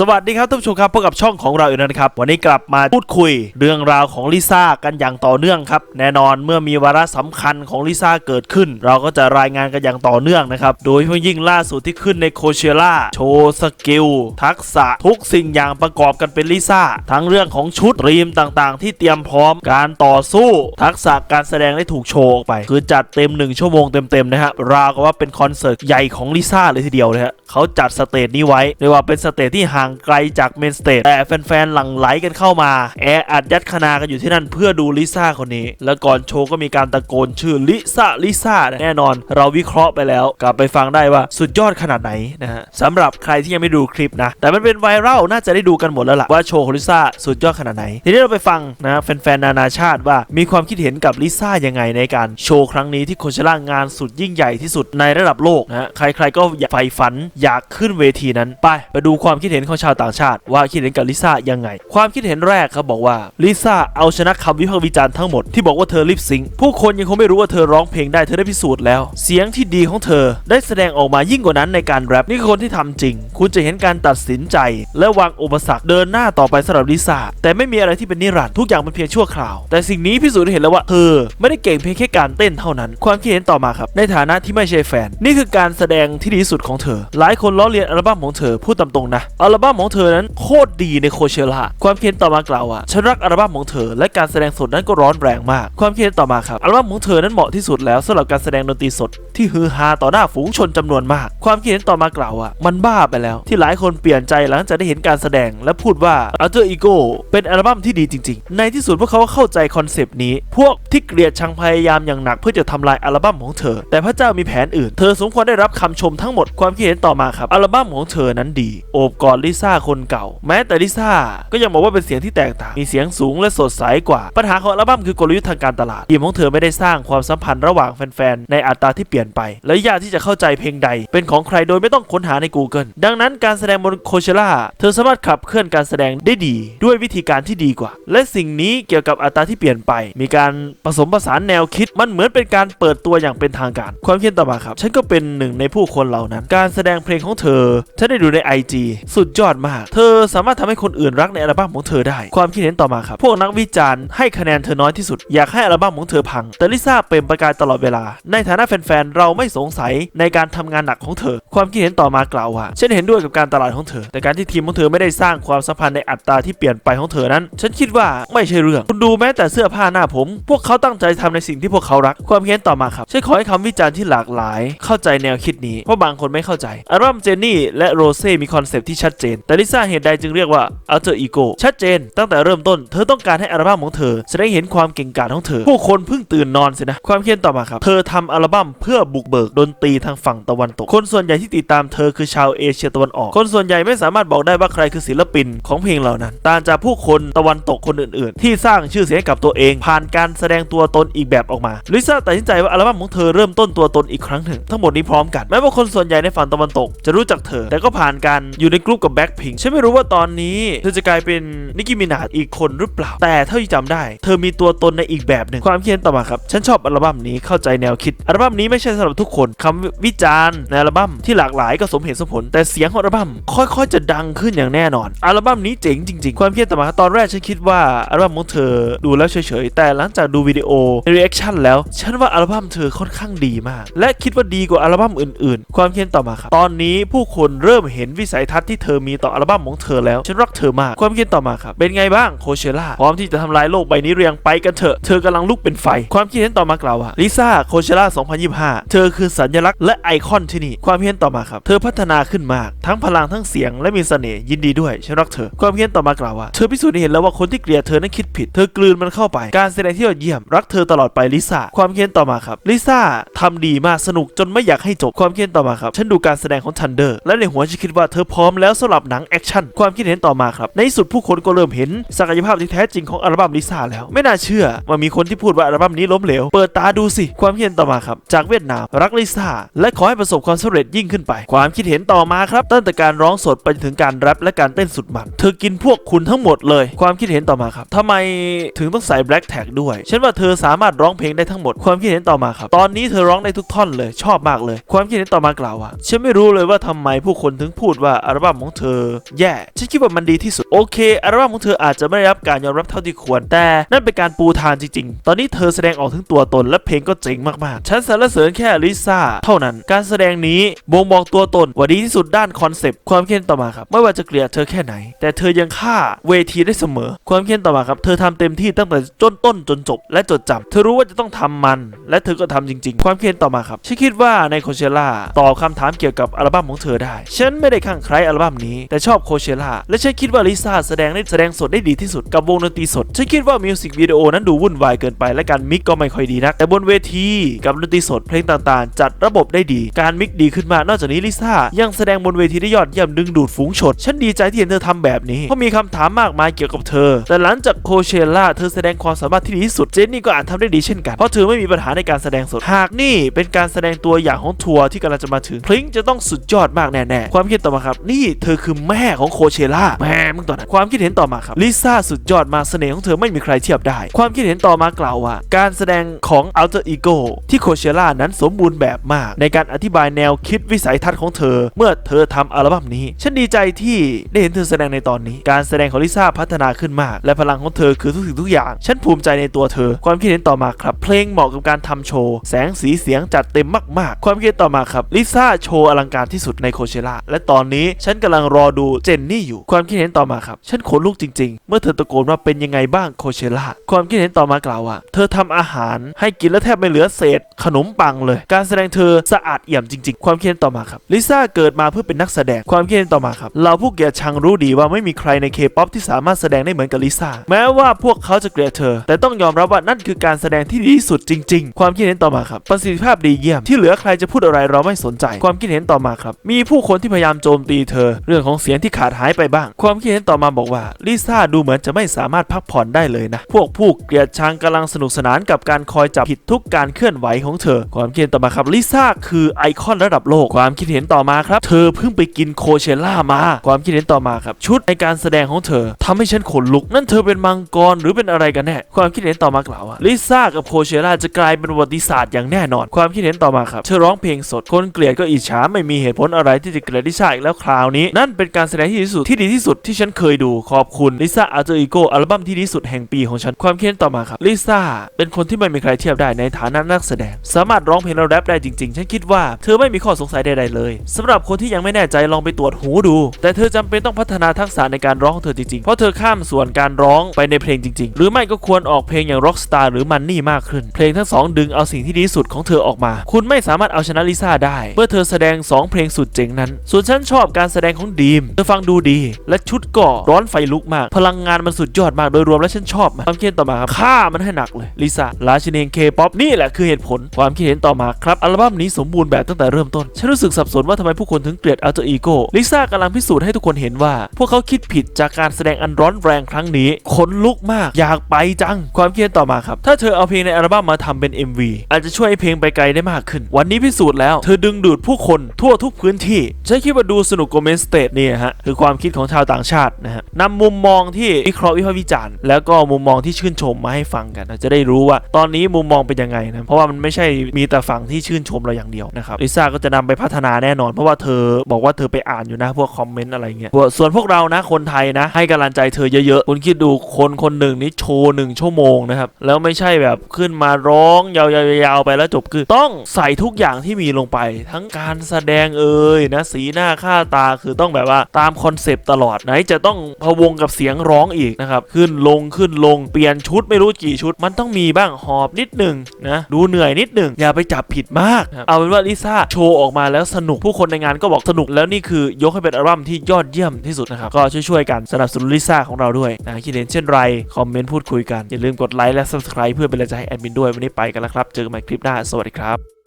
สวัสดีครับท่านผู้ชมครับพบกับช่องของเราอีกแล้วนะครับ วันนี้กลับมาพูดคุยเรื่องราวของลิซ่ากันอย่างต่อเนื่องครับ แน่นอนเมื่อมีวาระสำคัญของลิซ่าเกิดขึ้น เราก็จะรายงานกันอย่างต่อเนื่องนะครับ โดยเฉพาะยิ่งล่าสุดที่ขึ้นในโคเชล่าโชว์สกิลทักษะทุกสิ่งอย่างประกอบกันเป็นลิซ่าทั้งเรื่องของชุดรีมต่างๆ ที่เตรียมพร้อมการต่อสู้ ทักษะการแสดงได้ถูกโชว์ออกไป คือจัดเต็มหนึ่งชั่วโมงเต็มๆนะฮะราวกับว่าเป็นคอนเสิร์ตใหญ่ของลิซ่าเลยทีเดียวนะฮะเขาจัดสเตจนี้ไว้เรียกว่าเป็นสเตจที่ห่างไกลจากเมนสเตจแต่แฟนๆหลั่งไหลกันเข้ามา แออัดยัดคณากันอยู่ที่นั่นเพื่อดูลิซ่าคนนี้ แล้วก่อนโชว์ก็มีการตะโกนชื่อลิซ่าลิซ่าแน่นอน เราวิเคราะห์ไปแล้ว กลับไปฟังได้ว่าสุดยอดขนาดไหนนะฮะสำหรับใครที่ยังไม่ดูคลิปนะ แต่มันเป็นไวรัลน่าจะได้ดูกันหมดแล้วล่ะว่าโชว์ของลิซ่าสุดยอดขนาดไหนทีนี้เราไปฟังนะแฟนๆนานาชาติว่ามีความคิดเห็นกับลิซ่ายังไงในการโชว์ครั้งนี้ที่โคเชล่างานสุดยิ่งใหญ่ที่สุดในระดับโลกนะฮะใครๆก็อยากใฝ่ฝันอยากขึ้นเวทีนั้นไปไปดูความคิดเห็นของชาวต่างชาติ ว่าคิดเห็นกับลิซ่ายังไง ความคิดเห็นแรกเขาบอกว่าลิซ่าเอาชนะคำวิพากษ์วิจารณ์ทั้งหมดที่บอกว่าเธอลิปซิงผู้คนยังคงไม่รู้ว่าเธอร้องเพลงได้เธอได้พิสูจน์แล้ว เสียงที่ดีของเธอได้แสดงออกมายิ่งกว่านั้นในการแรปนี่คือคนที่ทำจริง คุณจะเห็นการตัดสินใจ และวางอุปสรรคเดินหน้าต่อไปสำหรับลิซ่าแต่ไม่มีอะไรที่เป็นนิรันดร์ทุกอย่างเป็นเพียงชั่วคราว แต่สิ่งนี้พิสูจน์ให้เห็นแล้วว่าเธอไม่ได้เก่งเพียงแค่การเต้นเท่านั้น ความคิดเห็นต่อมาครับ ในฐานะที่ไม่ใช่แฟน นี่คือการแสดงที่ดีสุดของเธอ หลายคนล้อเลียนอัลบั้มของเธอพูดตามตรงนะอัลบั้มั้มของเธอนั้นโคตรดีในโคเชล่าความคิดเห็นต่อมากล่าวว่าฉันรักอัลบั้มของเธอ และการแสดงสดนั้นก็ร้อนแรงมาก ความคิดเห็นต่อมาครับอัลบั้มของเธอนั้นเหมาะที่สุดแล้วสำหรับการแสดงดนตรีสด ที่ฮือฮาต่อหน้าฝูงชนจำนวนมาก ความคิดเห็นต่อมากล่าวว่ามันบ้าไปแล้ว ที่หลายคนเปลี่ยนใจหลังจากได้เห็นการแสดง และพูดว่า Alter Ego เป็นอัลบั้มที่ดีจริง ๆ ในที่สุดพวกเขาก็เข้าใจคอนเซปต์นี้ พวกที่เกลียดชังพยายามอย่างหนักเพื่อจะทำลายอัลบั้มของเธอ แต่พระเจ้ามีแผนอื่น เธอสมควรได้รับคำชมทั้งหมดความคิดเห็นต่อมาครับอัลบั้มของเธอนั้นดี โอบกอดลิซ่าคนเก่า แม้แต่ลิซ่าก็ยังบอกว่าเป็นเสียงที่แตกต่าง มีเสียงสูงและสดใสกว่า ปัญหาของอัลบั้มคือกลยุทธ์ทางการตลาดทีมของเธอไม่ได้สร้างความสัมพันธ์ระหว่างแฟนๆ ในอัตราที่เปลี่ยนไป และยากที่จะเข้าใจเพลงใด เป็นของใครโดยไม่ต้องค้นหาใน Google ดังนั้นการแสดงบนโคเชล่าเธอสามารถขับเคลื่อนการแสดงได้ดี ด้วยวิธีการที่ดีกว่า และสิ่งนี้เกี่ยวกับอัตราที่เปลี่ยนไป มีการผสมผสานแนวคิดมันเหมือนเป็นการเปิดตัวอย่างเป็นทางการ ความคิดต่อมาครับฉันก็เป็นหนึ่งในผู้คนเหล่านั้น การแสดงเพลงของเธอฉันได้ดูใน IG สุดยอดมาก เธอสามารถทำให้คนอื่นรักในอัลบั้มของเธอได้ ความคิดเห็นต่อมาครับ พวกนักวิจารณ์ให้คะแนนเธอน้อยที่สุด อยากให้อัลบั้มของเธอพัง แต่ลิซ่าเปล่งประกายตลอดเวลา ในฐานะแฟนๆ เราไม่สงสัยในการทำงานหนักของเธอ ความคิดเห็นต่อมากล่าวว่า ฉันเห็นด้วยกับการตลาดของเธอ แต่การที่ทีมของเธอไม่ได้สร้างความสัมพันธ์ในอัตราที่เปลี่ยนไปของเธอนั้น ฉันคิดว่าไม่ใช่เรื่อง คุณดูแม้แต่เสื้อผ้าหน้าผม พวกเขาตั้งใจทำในสิ่งที่พวกเขารัก ความคิดเห็นต่อมาครับ ฉันขอให้คำวิจารณ์ที่หลากหลาย เข้าใจแนวคิดนี้ เพราะบางคนไม่เข้าใจอัลบั้มเจนนี่และโรเซ่มีคอนเซปต์ที่ชัดเจนแต่ลิซ่าเหตุใดจึงเรียกว่า Alter Ego ชัดเจน ตั้งแต่เริ่มต้น เธอต้องการให้อัลบั้มของเธอ แสดงเห็นความเก่งกาจของเธอ ผู้คนเพิ่งตื่นนอนสินะ ความคิดเห็นต่อมาครับ เธอทำอัลบั้มเพื่อบุกเบิกดนตรีทางฝั่งตะวันตก คนส่วนใหญ่ที่ติดตามเธอคือชาวเอเชียตะวันออก คนส่วนใหญ่ไม่สามารถบอกได้ว่าใครคือศิลปินของเพลงเหล่านั้น ต่างจากผู้คนตะวันตกคนอื่น ๆ ที่สร้างชื่อเสียงให้กับตัวเอง ผ่านการแสดงตัวตนอีกแบบออกมาลิซ่าตัดสินใจว่าอัลบั้มของเธอเริ่มต้นตัวตนอีกครั้งหนึ่งทั้งหมดนี้พร้อมกันแม้ว่าคนส่วนใหญ่ในฝั่งตะวันตกจะรู้จักเธอ แต่ก็ผ่านการอยู่ในกลุ่มกับแบ็คพิงฉันไม่รู้ว่าตอนนี้ เธอจะกลายเป็นนิกกี้มินาอีกคนหรือเปล่า แต่เท่าที่จำได้ เธอมีตัวตนในอีกแบบหนึ่งความคิดเห็นต่อมาครับ ฉันชอบอัลบั้มนี้เข้าใจแนวคิด อัลบั้มนี้ไม่ใช่สำหรับทุกคนคำวิจารณ์ในอัลบั้มที่หลากหลายก็สมเหตุสมผล แต่เสียงของอัลบั้มค่อยๆ จะดังขึ้นอย่างแน่นอน อัลบั้มนี้เจ๋งจริงๆ ความคิดเห็นต่อมาตอนแรกฉันคิดว่าอัลบั้มของเธอดูแล้วเฉยๆแต่หลังจากดูวิดีโอรีแอคชั่นแล้วฉันว่าอัลบั้มเธอค่อนข้างดีมาก และคิดว่าดีกว่าอัลบั้มอื่น ๆ ความคิดเห็นต่อมาครับตอนนี้ผู้คนเริ่มเห็นวิสัยทัศน์ที่เธอมีีต่ออัลบั้มของเธอแล้ว ฉันรักเธอมาก ความคิดเห็นต่อมาครับ เป็นไงบ้างโคเชล่าพร้อมที่จะทำลายโลกใบนี้เรียงไปกันเถอะ เธอกำลังลุกเป็นไฟ ความคิดเห็นต่อมากล่าวว่าลิซ่าโคเชล่า2025 เธอคือสัญลักษณ์และไอคอนที่นี่ ความเห็นต่อมาครับ เธอพัฒนาขึ้นมาก ทั้งพลังทั้งเสียงและมีเสน่ห์ยินดีด้วย ฉันรักเธอ ความเห็นต่อมากล่าวว่า เธอพิสูจน์เห็นแล้วว่าคนที่เกลียดเธอนั้นคิดผิด เธอกลืนมันเข้าไป การแสดงที่ยอดเยี่ยม รักเธอตลอดไปลิซ่า ความเห็นต่อมาครับ ลิซ่าทำดีมากสนุกจนไม่อยากให้จบ ความเห็นต่อมาครับ ฉันดูการแสดงของทันเดอร์และในหัวฉันคิดว่าเธอพร้อมแล้วสำหรับหนังแอคชั่นความคิดเห็นต่อมาครับ ในที่สุดผู้คนก็เริ่มเห็นศักยภาพที่แท้จริงของอัลบั้มลิซ่าแล้ว ไม่น่าเชื่อว่ามีคนที่พูดว่าอัลบั้มนี้ล้มเหลว เปิดตาดูสิ ความคิดเห็นต่อมาครับ จากเวียดนามรักลิซ่าและขอให้ประสบความสำเร็จยิ่งขึ้นไป ความคิดเห็นต่อมาครับตั้งแต่การร้องสดไปถึงการแรปและการเต้นสุดมัน เธอกินพวกคุณทั้งหมดเลย ความคิดเห็นต่อมาครับทำไมถึงต้องใส่แบล็กแท็กด้วยฉันว่าเธอสามารถร้องเพลงได้ทั้งหมด ความคิดเห็นต่อมาครับ ตอนนี้เธอร้องได้ทุกท่อนเลย ชอบมากเลย ความคิดเห็นต่อมากล่าวว่าฉันไม่รู้เลยว่าทำไมผู้คนถึงพูดว่าอัลบั้มของเธออแย่ฉันคิดว่ามันดีที่สุดโอเคอัลบั้มของเธออาจจะไม่ได้รับการยอมรับเท่าที่ควร แต่นั่นเป็นการปูทางจริงๆ ตอนนี้เธอแสดงออกถึงตัวตนและเพลงก็เจ๋งมากๆ ฉันสรรเสริญแค่ลิซ่าเท่านั้น การแสดงนี้บ่งบอกตัวตนว่าดีที่สุดด้านคอนเซปต์ความเค้นต่อมาครับ ไม่ว่าจะเกลียดเธอแค่ไหน แต่เธอยังฆ่าเวทีได้เสมอ ความเค้นต่อมาครับ เธอทำเต็มที่ตั้งแต่จนต้นจนจบ และจดจำเธอรู้ว่าจะต้องทำมัน และเธอก็ทำจริง ๆ ความเค้นต่อมาครับฉันคิดว่าในโคเชล่าตอบคำถามเกี่ยวกับอัลบั้มของเธอได้ ฉันไม่ได้ข้างใครอัลบั้มนี้แต่ชอบโคเชล่าและฉันคิดว่าลิซ่าแสดงได้แสดงสดได้ดีที่สุดกับวงดนตรีสดฉันคิดว่ามิวสิกวิดีโอนั้นดูวุ่นวายเกินไปและการมิกก็ไม่ค่อยดีนัก แต่บนเวทีกับดนตรีสดเพลงต่างๆ จัดระบบได้ดีการมิกดีขึ้นมากนอกจากนี้ลิซ่ายังแสดงบนเวทีได้ยอดเยี่ยมดึงดูดฝูงชนฉันดีใจที่เห็นเธอทำแบบนี้เพราะมีคำถามมากมายเกี่ยวกับเธอ แต่หลังจากโคเชล่าเธอแสดงความสามารถที่ดีที่สุดเจนนี่ก็อาจทำได้ดีเช่นกันเพราะเธอไม่มีปัญหาในการแสดงสดหากนี่เป็นการแสดงตัวอย่างของทัวร์ที่กำลังจะมาถึงพลิงจะต้องสุดยอดมากแน่ๆความคิดต่อมาครับนี่เธอคืือแม่ของโคเชล่าแม่มึงตอนนั้นความคิดเห็นต่อมาครับลิซ่าสุดยอดมากเสน่ห์ของเธอไม่มีใครเทียบได้ ความคิดเห็นต่อมากล่าวว่า การแสดงของ Alter Ego ที่โคเชล่านั้นสมบูรณ์แบบมาก ในการอธิบายแนวคิดวิสัยทัศน์ของเธอ เมื่อเธอทำอัลบั้มนี้ ฉันดีใจที่ได้เห็นเธอแสดงในตอนนี้ การแสดงของลิซ่าพัฒนาขึ้นมาก และพลังของเธอคือทุกสิ่งทุกอย่าง ฉันภูมิใจในตัวเธอ ความคิดเห็นต่อมาครับ เพลงเหมาะกับการทำโชว์ แสงสีเสียงจัดเต็มมาก ๆ ความคิดเห็นต่อมาครับลิซ่าโชว์อลังการที่สุดในโคเชล่าและตอนนี้ฉันกำลังรอดูเจนนี่อยู่ ความคิดเห็นต่อมาครับ ฉันขนลุกจริง ๆ เมื่อเธอตะโกนว่าเป็นยังไงบ้างโคเชล่าความคิดเห็นต่อมากล่าวว่า เธอทำอาหารให้กินแล้วแทบไม่เหลือเศษ ขนมปังเลย การแสดงเธอสะอาดเอี่ยมจริง ๆ ความคิดเห็นต่อมาครับลิซ่าเกิดมาเพื่อเป็นนักแสดงความคิดเห็นต่อมาครับเราผู้เกลียดชังรู้ดีว่าไม่มีใครในเคป๊อปที่สามารถแสดงได้เหมือนกับลิซ่าแม้ว่าพวกเขาจะเกลียดเธอ แต่ต้องยอมรับว่านั่นคือการแสดงที่ดีที่สุดจริง ๆ ความคิดเห็นต่อมาครับประสิทธิภาพดีเยี่ยมที่เหลือใครจะพูดอะไรเราไม่สนใจ ความคิดเห็นต่อมาครับมีผู้คนที่พยายามโจมตีเธอเรื่องื่องของเสียงที่ขาดหายไปบ้าง ความคิดเห็นต่อมาบอกว่าลิซ่าดูเหมือนจะไม่สามารถพักผ่อนได้เลยนะ พวกผู้เกลียดชังกำลังสนุกสนานกับการคอยจับผิดทุกการเคลื่อนไหวของเธอ ความคิดเห็นต่อมาครับลิซ่าคือไอคอนระดับโลกความคิดเห็นต่อมาครับเธอเพิ่งไปกินโคเชล่ามา ความคิดเห็นต่อมาครับ ชุดในการแสดงของเธอทำให้ฉันขนลุก นั่นเธอเป็นมังกรหรือเป็นอะไรกันแน่ความคิดเห็นต่อมากล่าวว่าลิซ่ากับโคเชล่าจะกลายเป็นประวัติศาสตร์อย่างแน่นอน ความคิดเห็นต่อมาครับเธอร้องเพลงสดคนเกลียดก็อิจฉาไม่มีเหตุผลอะไรที่จะเกลียดลิซ่าอีกแล้วคราวนี้นั่นเป็นการแสดงที่ดีที่สุดที่ดีที่สุดที่ฉันเคยดูขอบคุณลิซ่าอัลเตอร์อีโกอัลบั้มที่ดีที่สุดแห่งปีของฉันความคิดเห็นต่อมาครับลิซ่าเป็นคนที่ไม่มีใครเทียบได้ในฐานะนักแสดง สามารถร้องเพลงและแรปได้จริงๆ ฉันคิดว่าเธอไม่มีข้อสงสัยใดๆเลยสำหรับคนที่ยังไม่แน่ใจลองไปตรวจหูดู แต่เธอจำเป็นต้องพัฒนาทักษะในการร้องของเธอจริงๆ เพราะเธอข้ามส่วนการร้องไปในเพลงจริง ๆ หรือไม่ก็ควรออกเพลงอย่าง Rockstar หรือ Money มากขึ้น เพลงทั้งสองดึงเอาสิ่งที่ดีที่สุดของเธอออกมา คุณไม่สามารถเอาชนะลิซ่าได้เมื่อเธอแสดง 2 เพลงสุดเจ๋งนั้น ส่วนฉันชอบการแสดงของดีมเธอฟังดูดี และชุดก็ร้อนไฟลุกมาก พลังงานมันสุดยอดมากโดยรวมแล้วฉันชอบมันความคิดเห็นต่อมาครับฆ่ามันให้หนักเลยลิซ่าราชินีเคป๊อปนี่แหละคือเหตุผล ความคิดเห็นต่อมาครับอัลบั้มนี้สมบูรณ์แบบตั้งแต่เริ่มต้น ฉันรู้สึกสับสนว่าทำไมผู้คนถึงเกลียดอัลเตอร์อีโก้ลิซ่ากำลังพิสูจน์ให้ทุกคนเห็นว่า พวกเขาคิดผิดจากการแสดงอันร้อนแรงครั้งนี้ขนลุกมาก อยากไปจัง ความคิดเห็นต่อมาครับ ถ้าเธอเอาเพลงในอัลบั้มมาทำเป็น MV อาจจะช่วยให้เพลงไปไกลได้มากขึ้น วันนี้พิสูจน์แล้ว เธอดึงดูดผู้คนทั่วทุกพื้นที่ฉันคิดว่าดูสนุกกว่าเมนสเตทนี่ฮะคือความคิดของชาวต่างชาตินะฮะนำมุมมองที่วิเคราะห์วิพากษ์วิจารณ์แล้วก็มุมมองที่ชื่นชมมาให้ฟังกันจะได้รู้ว่าตอนนี้มุมมองเป็นยังไงนะเพราะว่ามันไม่ใช่มีแต่ฝั่งที่ชื่นชมเราอย่างเดียวนะครับลิซ่าก็จะนำไปพัฒนาแน่นอน เพราะว่าเธอบอกว่าเธอไปอ่านอยู่นะพวกคอมเมนต์อะไรเงี้ยส่วนพวกเรานะคนไทยนะ ให้กำลังใจเธอเยอะๆคุณคิดดูคนคนหนึ่งนี่โชว์หนึ่งชั่วโมงนะครับแล้วไม่ใช่แบบขึ้นมาร้องยาวๆๆไปแล้วจบคือต้องใส่ทุกอย่างที่มีลงไป ทั้งการแสดงเอ่ยนะสีหน้าค่าตาคือต้องแบบว่าตามคอนเซปต์ตลอดไหนจะต้องพะวงกับเสียงร้องอีกนะครับ ขึ้นลงขึ้นลงเปลี่ยนชุดไม่รู้กี่ชุด มันต้องมีบ้างหอบนิดหนึ่งนะดูเหนื่อยนิดหนึ่งอย่าไปจับผิดมาก เอาเป็นว่าลิซ่าโชว์ออกมาแล้วสนุกผู้คนในงานก็บอกสนุกแล้วนี่คือยกให้เป็นอัลบั้มที่ยอดเยี่ยมที่สุดนะครับก็ช่วยๆกันสนับสนุนลิซ่าของเราด้วยนะคิดเห็นเช่นไรคอมเมนต์พูดคุยกันอย่าลืมกดไลค์และ subscribe เพื่อเป็นกำลังใจให้แอดมินด้วยวันนี้ไปกันแล้วครับ เจอกันใหม่คลิปหน้าสวัสดีครับ